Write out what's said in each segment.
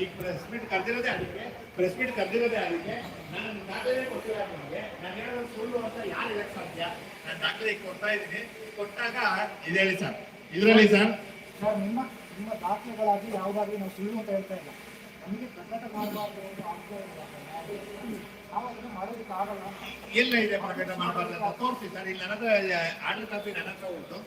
ಈಗ press meet ಕರೆದಿರೋದೇ ಅದಕ್ಕೆ press meet ಕರೆದಿರೋದೇ ಅದಕ್ಕೆ. ನಾನು ದಾಖಲೆ ಕೊಟ್ಟಿಲ್ಲ ನಿಮಗೆ? ನಾನು ಹೇಳೋದು ಸುಳ್ಳು ಅಂತ ಯಾರು ಹೇಳಕ್ ಸಾಧ್ಯ? ನಾನು ದಾಖಲೆ ಕೊಡ್ತಾ ಇದ್ದೀನಿ. ಕೊಟ್ಟಾಗ ಇದು ಹೇಳಿ ಸರ್. ಇದರಲ್ಲಿ ಸರ್? ಸರ್ ನಿಮ್ಮ ನಿಮ್ಮ ದಾಖಲೆಗಳಾಗಿ ಯಾವುದಾದ್ರೂ ನಾವು ಸುಳ್ಳು ಅಂತ ಹೇಳ್ತಾ ಇಲ್ಲ. ನಮಗೆ ಪ್ರಕಟ ಮಾಡಬಾರ್ದು ನಾವು ಅದನ್ನು ಮಾಡೋದಕ್ಕೆ ಆಗಲ್ಲ. ಎಲ್ಲ ಇದೆ ಪ್ರಕಟ ಮಾಡಬಾರ್ದು ತೋರಿಸಿ ಸರ್. ಇಲ್ಲಿ ನನ್ನ ಆಡಳಿತ ನನ್ನ ಹತ್ರ ಉಂಟು.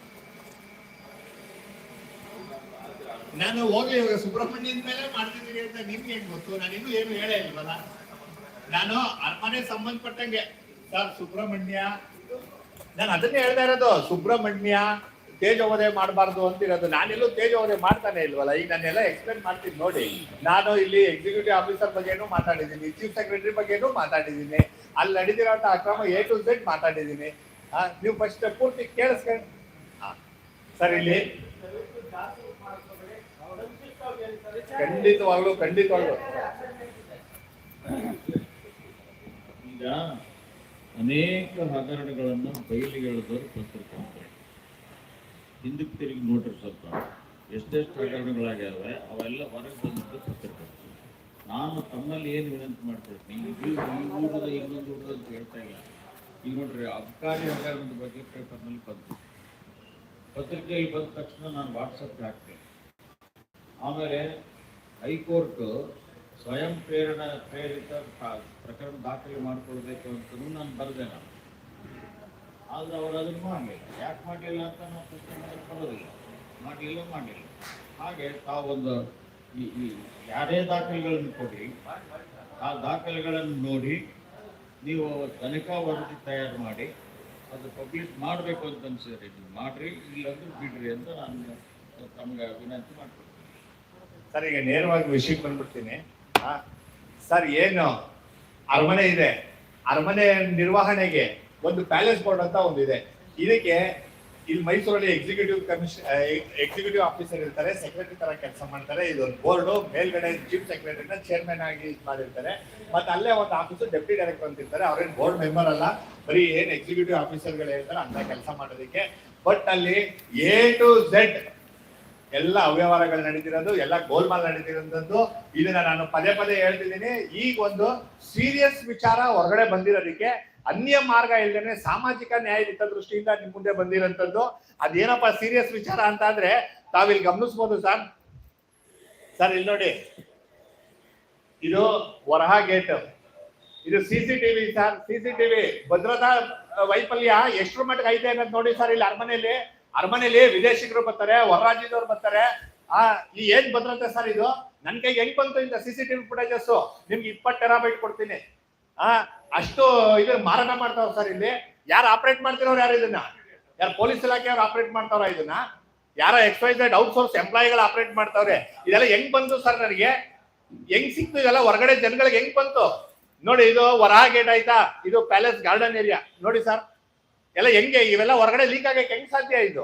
ನಾನು ಹೋಗಿ ಇವಾಗ ಸುಬ್ರಹ್ಮಣ್ಯದ ಮೇಲೆ ಮಾಡ್ತಿದ್ದೀನಿ ಅಂತ ನಿಮ್ಗೆ ಹೆಂಗ್ ಗೊತ್ತು? ನಾನು ಇನ್ನು ಏನು ಹೇಳೇ ಇಲ್ವಲ್ಲ? ನಾನು ಅರಮನೆ ಸಂಬಂಧಪಟ್ಟಂಗೆ, ಸರ್, ಸುಬ್ರಹ್ಮಣ್ಯ. ನಾನು ಅದನ್ನೇ ಹೇಳ್ತಾ ಇರೋದು, ಸುಬ್ರಹ್ಮಣ್ಯ ತೇಜೋವಧೆ ಮಾಡಬಾರ್ದು ಅಂತಿರೋದು. ನಾನೆಲ್ಲೂ ತೇಜೋವಧೆ ಮಾಡ್ತಾನೆ ಇಲ್ವಲ್ಲ? ಈಗ ನಾನೆಲ್ಲ ಎಕ್ಸ್ಪ್ಲೇನ್ ಮಾಡ್ತೀನಿ ನೋಡಿ. ನಾನು ಇಲ್ಲಿ ಎಕ್ಸಿಕ್ಯೂಟಿವ್ ಆಫೀಸರ್ ಬಗ್ಗೆನೂ ಮಾತಾಡಿದ್ದೀನಿ ಚೀಫ್ ಸೆಕ್ರೆಟರಿ ಬಗ್ಗೆನೂ ಮಾತಾಡಿದ್ದೀನಿ. ಅಲ್ಲಿ ನಡೆದಿರೋಂಥ ಅಕ್ರಮ ಎ ಟು ಝೆಡ್ ಮಾತಾಡಿದ್ದೀನಿ. ನೀವು ಫಸ್ಟ್ ಪೂರ್ತಿ ಕೇಳಿಸ್ಕೊಂಡು. ಸರ್, ಇಲ್ಲಿ. ಖಂಡಿತವಾಗ್ಲು ಖಂಡಿತವಾಗ್ಲು. ಈಗ ಅನೇಕ ಹಗರಣಗಳನ್ನು ಬಯಲಿಗೆ ಎಳೆದವರು ಪತ್ರಕರ್ತರು ಹಿಂದಕ್ಕೆ ತಿರುಗಿ ನೋಡ್ರಿ ಸ್ವಲ್ಪ. ಎಷ್ಟೆಷ್ಟು ಹಗರಣಗಳಾಗ್ಯಾವೆ, ಅವೆಲ್ಲ ಹೊರಗೆ ಬಂದಿದ್ದು ಪತ್ರಕರ್ತರು ನಾನು ತಮ್ಮಲ್ಲಿ ಏನು ವಿನಂತಿ ಮಾಡ್ಕೊಳ್ತೀನಿ ಇದು ಈ ಊರದ ಇನ್ನೊಂದು ಊರದ ಅಂತ ಹೇಳ್ತಾ ಇಲ್ಲ. ಈಗ ನೋಡ್ರಿ, ಅಬ್ಕಾರಿ ಹಗರಣದ ಬಗ್ಗೆ ಪೇಪರ್ನಲ್ಲಿ ಬಂತು. ಪತ್ರಿಕೆಯಲ್ಲಿ ಬಂದ ತಕ್ಷಣ ನಾನು ವಾಟ್ಸಪ್ಗೆ ಹಾಕ್ತೇನೆ. ಆಮೇಲೆ ಹೈಕೋರ್ಟ್ ಸ್ವಯಂ ಪ್ರೇರಣ ಪ್ರೇರಿತ ಪ್ರಕರಣ ದಾಖಲೆ ಮಾಡಿಕೊಳ್ಬೇಕು ಅಂತ ನಾನು ಬರೆದೆ ನಾನು. ಆದ್ರೆ ಅವರು ಅದನ್ನು ಮಾಡಲಿಲ್ಲ. ಯಾಕೆ ಮಾಡಲಿಲ್ಲ ಅಂತ ನಾವು ಪ್ರಶ್ನೆ ಮಾಡಕ್ಕೆ ಬರೋದಿಲ್ಲ. ಮಾಡಲಿಲ್ಲ ಮಾಡಲಿಲ್ಲ. ಹಾಗೆ ತಾವೊಂದು ಈ ಈ ಯಾರೇ ದಾಖಲೆಗಳನ್ನು ಕೊಡಿ, ಆ ದಾಖಲೆಗಳನ್ನು ನೋಡಿ, ನೀವು ತನಿಖಾ ವರದಿ ತಯಾರು ಮಾಡಿ, ಅದು ಪಬ್ಲಿಷ್ ಮಾಡಬೇಕು ಅಂತ ಅನ್ಸಿದ್ರೆ ನೀವು ಮಾಡ್ರಿ, ಇಲ್ಲಾಂದ್ರೆ ಬಿಡ್ರಿ ಅಂತ ನಾನು ತಮಗೆ ವಿನಂತಿ ಮಾಡ್ಕೊಳ್ತೀನಿ. ಸರ್, ಈಗ ನೇರವಾಗಿ ವಿಷಯಕ್ಕೆ ಬಂದ್ಬಿಡ್ತೀನಿ. ಸರ್, ಏನು? ಅರಮನೆ ಇದೆ. ಅರಮನೆ ನಿರ್ವಹಣೆಗೆ ಒಂದು ಪ್ಯಾಲೇಸ್ ಬೋರ್ಡ್ ಅಂತ ಒಂದು ಇದೆ. ಇದಕ್ಕೆ ಇಲ್ಲಿ ಮೈಸೂರಲ್ಲಿ ಎಕ್ಸಿಕ್ಯೂಟಿವ್ ಕಮಿಷನ್ ಎಕ್ಸಿಕ್ಯೂಟಿವ್ ಆಫೀಸರ್ ಇರ್ತಾರೆ ಸೆಕ್ರೆಟರಿ ತರ ಕೆಲಸ ಮಾಡ್ತಾರೆ. ಇದೊಂದು ಬೋರ್ಡು ಮೇಲ್ಗಡೆ ಚೀಫ್ ಸೆಕ್ರೆಟರಿನ ಚೇರ್ಮನ್ ಆಗಿ ಮಾಡಿರ್ತಾರೆ. ಮತ್ತೆ ಅಲ್ಲೇ ಒಂದು ಆಫೀಸು ಡೆಪ್ಯೂಟಿ ಡೈರೆಕ್ಟರ್ ಅಂತ ಇರ್ತಾರೆ. ಅವ್ರೇನು ಬೋರ್ಡ್ ಮೆಂಬರ್ ಅಲ್ಲ. ಬರೀ ಏನ್ ಎಕ್ಸಿಕ್ಯೂಟಿವ್ ಆಫೀಸರ್ಗಳು ಇರ್ತಾರೆ ಅಂತ ಕೆಲಸ ಮಾಡೋದಕ್ಕೆ. ಬಟ್ ಅಲ್ಲಿ ಎ ಟು ಝೆಡ್ ಎಲ್ಲ ಅವ್ಯವಹಾರಗಳು ನಡೀತಿರೋದು ಎಲ್ಲ ಗೋಲ್ಮಾಲ್ ನಡೀತಿರೋದು ಇದನ್ನ ನಾನು ಪದೇ ಪದೇ ಹೇಳ್ತಿದ್ದೀನಿ. ಈಗ ಒಂದು ಸೀರಿಯಸ್ ವಿಚಾರ ಹೊರಗಡೆ ಬಂದಿರೋದಕ್ಕೆ ಅನ್ಯ ಮಾರ್ಗ ಇಲ್ಲದೇನೆ ಸಾಮಾಜಿಕ ನ್ಯಾಯ ದೃಷ್ಟಿಯಿಂದ ನಿಮ್ ಮುಂದೆ ಬಂದಿರೋಂಥದ್ದು. ಅದೇನಪ್ಪ ಸೀರಿಯಸ್ ವಿಚಾರ ಅಂತ ಅಂದ್ರೆ ತಾವಿಲ್ಲಿ ಗಮನಿಸ್ಬೋದು ಸರ್. ಸರ್ ಇಲ್ಲಿ ನೋಡಿ. ಇದು ವರಹ ಗೇಟ್. ಇದು ಸಿಸಿಟಿವಿ ಸರ್. ಸಿಸಿಟಿವಿ ಭದ್ರತಾ ಆ, ವೈಫಲ್ಯ ಎಷ್ಟ್ರ ಮಟ್ಟಿಗೆ ಐತೆ ಅನ್ನೋದು ನೋಡಿ ಸರ್ ಇಲ್ಲಿ ಅರಮನೆಯಲ್ಲಿ ಅರಮನೆಯಲ್ಲಿ ವಿದೇಶಿಗರು ಬರ್ತಾರೆ ಹೊರ ರಾಜ್ಯದವ್ರು ಬರ್ತಾರೆ. ಆ, ಈ ಏನ್ ಭದ್ರತೆ ಸರ್ ಇದು? ನನ್ ಕೈಗೆ ಹೆಂಗ್ ಬಂತು ಇಂತ ಸಿಸಿಟಿವಿ ಫುಟೇಜಸ್ ನಿಮ್ಗೆ ಇಪ್ಪತ್ತು ಟೆರಾಬೈಟ್ ಕೊಡ್ತೀನಿ. ಆ, ಅಷ್ಟು ಇದು ಮಾರಾಟ ಮಾಡ್ತಾವ ಸರ್ ಇಲ್ಲಿ. ಯಾರು ಆಪರೇಟ್ ಮಾಡ್ತಿರೋರು ಯಾರು ಇದನ್ನ? ಯಾರು ಪೊಲೀಸ್ ಇಲಾಖೆಯವ್ರು ಆಪರೇಟ್ ಮಾಡ್ತಾವ್ರ ಇದನ್ನ? ಯಾರ ಎಕ್ಸ್ಪೈಸ್ ಔಟ್ ಸೋರ್ಸ್ ಎಂಪ್ಲಾಯಿಗಳು ಆಪರೇಟ್ ಮಾಡ್ತಾವ್ರೆ. ಇದೆಲ್ಲ ಹೆಂಗ್ ಬಂತು ಸರ್ ನನಗೆ? ಹೆಂಗ್ ಸಿಕ್ತು ಇದೆಲ್ಲ? ಹೊರಗಡೆ ಜನಗಳಿಗೆ ಹೆಂಗ್ ಬಂತು? ನೋಡಿ, ಇದು ಹೊರ ಗೇಟ್ ಆಯ್ತಾ? ಇದು ಪ್ಯಾಲೇಸ್ ಗಾರ್ಡನ್ ಏರಿಯಾ ನೋಡಿ ಸರ್. ಎಲ್ಲ ಹೆಂಗೆ? ಇವೆಲ್ಲ ಹೊರಗಡೆ ಲೀಕ್ ಆಗಕ್ಕೆ ಹೆಂಗ್ ಸಾಧ್ಯ ಇದು?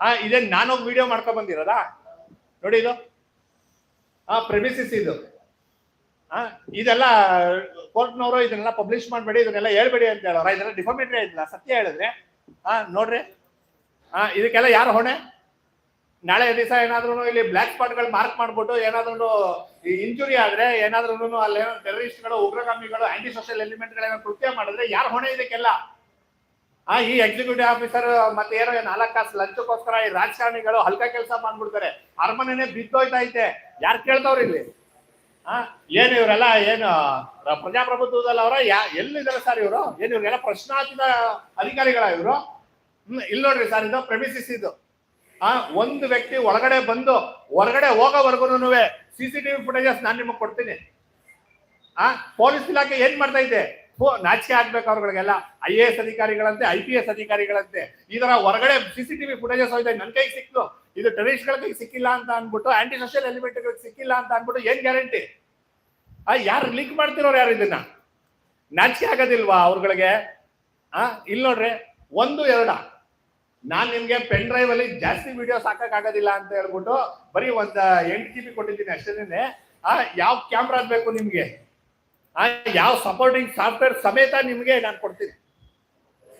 ಆ, ಇದೇನ್ ನಾನೋಗಿ ವಿಡಿಯೋ ಮಾಡ್ಕೊ ಬಂದಿರೋದಾ? ನೋಡಿ ಇದು. ಆ ಪ್ರೆಮಿಸಿಸ್ ಇದು. ಆ, ಇದೆಲ್ಲ, ಕೋರ್ಟ್ನವರು ಇದನ್ನೆಲ್ಲ ಪಬ್ಲಿಷ್ ಮಾಡಬೇಡಿ, ಇದನ್ನೆಲ್ಲ ಹೇಳ್ಬೇಡಿ ಅಂತ ಹೇಳೋರ. ಇದೆಲ್ಲ ಡಿಫಾಮೇಟ್ರಿ ಆಯ್ತಿಲ್ಲ ಸತ್ಯ ಹೇಳಿದ್ರೆ. ಆ, ನೋಡ್ರಿ. ಆ, ಇದಕ್ಕೆಲ್ಲ ಯಾರು ಹೊಣೆ? ನಾಳೆ ದಿವಸ ಏನಾದ್ರೂ ಇಲ್ಲಿ ಬ್ಲಾಕ್ ಸ್ಪಾಟ್ಗಳು ಮಾರ್ಕ್ ಮಾಡ್ಬಿಟ್ಟು ಏನಾದ್ರೂ ಇಂಜುರಿ ಆದ್ರೆ ಏನಾದ್ರೂ ಅಲ್ಲಿ ಟೆರರಿಸ್ಟ್ಗಳು ಉಗ್ರಗಾಮಿಗಳು ಆಂಟಿ ಸೋಷಿಯಲ್ ಎಲಿಮೆಂಟ್ಗಳೇನೋ ಕೃತ್ಯ ಮಾಡಿದ್ರೆ ಯಾರು ಹೊಣೆ ಇದಕ್ಕೆಲ್ಲ? ಆ, ಈ ಎಕ್ಸಿಕ್ಯೂಟಿವ್ ಆಫೀಸರ್ ಮತ್ತೆ ಏನೋ ನಾಲ್ಕು ಕಾಸು ಲಂಚಕ್ಕೋಸ್ಕರ ಈ ರಾಜಕಾರಣಿಗಳು ಹಲ್ಕ ಕೆಲಸ ಮಾಡ್ಬಿಡ್ತಾರೆ. ಅರಮನೆನೆ ಬಿದ್ದೋಯ್ತಾ ಐತೆ ಯಾರು ಕೇಳ್ತಾವ್ರಿ ಇಲ್ಲಿ? ಹಾ ಏನು ಇವರೆಲ್ಲ ಏನು ಪ್ರಜಾಪ್ರಭುತ್ವದಲ್ಲಿ ಅವರ, ಯಾ, ಎಲ್ಲಿದ್ದಾರೆ ಸರ್ ಇವರು? ಏನು ಇವ್ರಿಗೆಲ್ಲ ಪ್ರಶ್ನಾತೀತ ಅಧಿಕಾರಿಗಳ ಇವರು? ಇಲ್ಲಿ ನೋಡ್ರಿ ಸರ್ ಇದು ಪ್ರೆಮಿಸಿಸ್ ಇದು. ಆ, ಒಂದು ವ್ಯಕ್ತಿ ಒಳಗಡೆ ಬಂದು, ಹೊರಗಡೆ ಹೋಗೋವರೆಗೂ ಸಿ ಸಿ ಟಿವಿ ಫುಟೇಜಸ್ ನಾನು ನಿಮಗೆ ಕೊಡ್ತೀನಿ. ಆ, ಪೊಲೀಸ್ ಇಲಾಖೆ ಏನ್ ಮಾಡ್ತಾ ಇದೆ ನಾಚಿಕೆ ಆಗ್ಬೇಕು ಅವ್ರಗಳಿಗೆಲ್ಲ. ಐ ಎ ಎಸ್ ಅಧಿಕಾರಿಗಳಂತೆ ಐ ಪಿ ಎಸ್ ಅಧಿಕಾರಿಗಳಂತೆ. ಈ ತರ ಹೊರಗಡೆ ಸಿ ಸಿ ಟಿವಿ ಫುಟೇಜಸ್ ಹೋಯ್ತಾ ನನ್ನ ಕೈಗೆ ಸಿಕ್ತು. ಇದು ಟೆರರಿಸ್ಟ್ಗಳ ಕೈಗೆ ಸಿಕ್ಕಿಲ್ಲ ಅಂತ ಅನ್ಬಿಟ್ಟು ಆಂಟಿ ಸೋಷಿಯಲ್ ಎಲಿಮೆಂಟ್ಗಳಿಗೆ ಸಿಕ್ಕಿಲ್ಲ ಅಂತ ಅನ್ಬಿಟ್ಟು ಏನ್ ಗ್ಯಾರಂಟಿ ಆ, ಯಾರು ಲಿಂಕ್ ಮಾಡ್ತಿರೋರು ಯಾರು ಇದನ್ನ? ನಾಚಿಕೆ ಆಗೋದಿಲ್ವಾ ಅವ್ರಗಳಿಗೆ? ಆ ಇಲ್ಲಿ ನೋಡ್ರಿ, ಒಂದು, ಎರಡ. ನಾನು ನಿಮ್ಗೆ ಪೆನ್ ಡ್ರೈವ್ ಅಲ್ಲಿ ಜಾಸ್ತಿ ವಿಡಿಯೋಸ್ ಹಾಕಕ್ ಆಗೋದಿಲ್ಲ ಅಂತ ಹೇಳ್ಬಿಟ್ಟು ಬರೀ ಒಂದು ಎಂಟು ಜಿ ಬಿ ಕೊಟ್ಟಿದ್ದೀನಿ ಅಷ್ಟೇನೆ ಆ, ಯಾವ ಕ್ಯಾಮ್ರಾ ಬೇಕು ನಿಮ್ಗೆ? ಆ ಯಾವ ಸಪೋರ್ಟಿಂಗ್ ಸಾಫ್ಟ್ವೇರ್ ಸಮೇತ ನಿಮಗೆ ನಾನು ಕೊಡ್ತೀನಿ.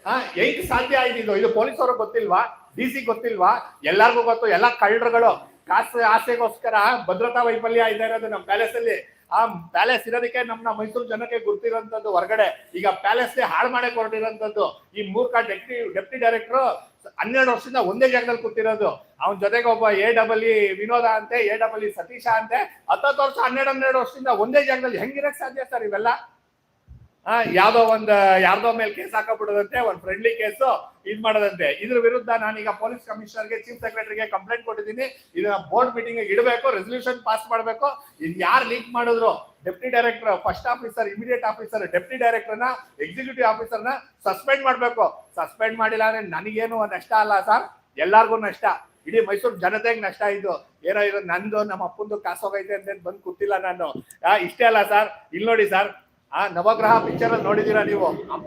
ಹಾ ಹೆಂಗ್ ಸಾಧ್ಯ ಆಯ್ತು ಇದು ಪೊಲೀಸ್ ಅವ್ರಿಗೆ ಗೊತ್ತಿಲ್ವಾ? ಡಿ ಸಿ ಗೊತ್ತಿಲ್ವಾ? ಎಲ್ಲಾರ್ಗೂ ಗೊತ್ತು, ಎಲ್ಲ ಕಳ್ಳರುಗಳು. ಕಾಸು ಆಸೆಗೋಸ್ಕರ ಭದ್ರತಾ ವೈಫಲ್ಯ ಇದೆ ಇರೋದು ನಮ್ಮ ಪ್ಯಾಲೇಸ್ ಅಲ್ಲಿ. ಆ ಪ್ಯಾಲೇಸ್ ಇರೋದಕ್ಕೆ ನಮ್ಮ ಮೈಸೂರು ಜನಕ್ಕೆ ಗುರ್ತಿರೋಂಥದ್ದು ಹೊರಗಡೆ. ಈಗ ಪ್ಯಾಲೇಸ್ ಹಾಳು ಮಾಡಕ್ ಹೊರಟಿರೋಂಥದ್ದು ಈ ಮೂರ್ಖ ಡೆಪ್ಟಿ ಡೆಪ್ಟಿ ಡೈರೆಕ್ಟರ್ ಹನ್ನೆರಡು ವರ್ಷದಿಂದ ಒಂದೇ ಜಾಗದಲ್ಲಿ ಕೂತಿರೋದು. ಅವನ ಜೊತೆಗೆ ಒಬ್ಬ ಎ ಡಬಲ್ ಇ ವಿನೋದ ಅಂತೆ ಎ ಡಬಲ್ ಇ ಸತೀಶ ಅಂತೆ. ಹತ್ತತ್ತು ವರ್ಷ, ಹನ್ನೆರಡು ಹನ್ನೆರಡು ವರ್ಷದಿಂದ ಒಂದೇ ಜಾಗದಲ್ಲಿ ಹೆಂಗಿರಕ್ ಸಾಧ್ಯ ಸರ್ ಇವೆಲ್ಲ? ಯಾವ್ದೋ ಒಂದು, ಯಾರ್ದೋ ಮೇಲೆ ಕೇಸ್ ಹಾಕಬಿಡೋದಂತೆ ಒಂದು ಫ್ರೆಂಡ್ಲಿ ಕೇಸು ಇದ್ ಮಾಡೋದಂತೆ. ಇದ್ರ ವಿರುದ್ಧ ನಾನೀಗ ಪೊಲೀಸ್ ಕಮಿಷನರ್ಗೆ ಚೀಫ್ ಸೆಕ್ರೆಟರಿಗೆ ಕಂಪ್ಲೇಂಟ್ ಕೊಟ್ಟಿದ್ದೀನಿ. ಇದನ್ನ ಬೋರ್ಡ್ ಮೀಟಿಂಗ್ ಇಡಬೇಕು ರೆಸಲ್ಯೂಷನ್ ಪಾಸ್ ಮಾಡಬೇಕು. ಇದು ಯಾರು ಲೀಕ್ ಮಾಡಿದ್ರು? Deputy director first officer immediate officer deputy ಡೈರೆಕ್ಟರ್ನ executive ಆಫೀಸರ್ನ ಸಸ್ಪೆಂಡ್ ಮಾಡಬೇಕು. ಸಸ್ಪೆಂಡ್ ಮಾಡಿಲ್ಲ ಅಂದ್ರೆ ನನಗೇನು ನಷ್ಟ ಅಲ್ಲ ಸರ್? ಎಲ್ಲಾರ್ಗೂ ನಷ್ಟ. ಇಡೀ ಮೈಸೂರು ಜನತೆಗೆ ನಷ್ಟ ಇದು. ಏನೋ ಇದು ನಂದು ನಮ್ಮ ಅಪ್ಪಂದು ಕಾಸೋಗೈತೆ ಅಂತ ಬಂದು ಕೂತಿಲ್ಲ ನಾನು. ಇಷ್ಟೇ ಅಲ್ಲ ಸರ್. ಇಲ್ಲಿ ನೋಡಿ ಸರ್ ಆ ನವಗ್ರಹ ಪಿಕ್ಚರ್ ಅಲ್ಲಿ ನೋಡಿದೀರಾ ನೀವು? ಅಂಬಾನಿ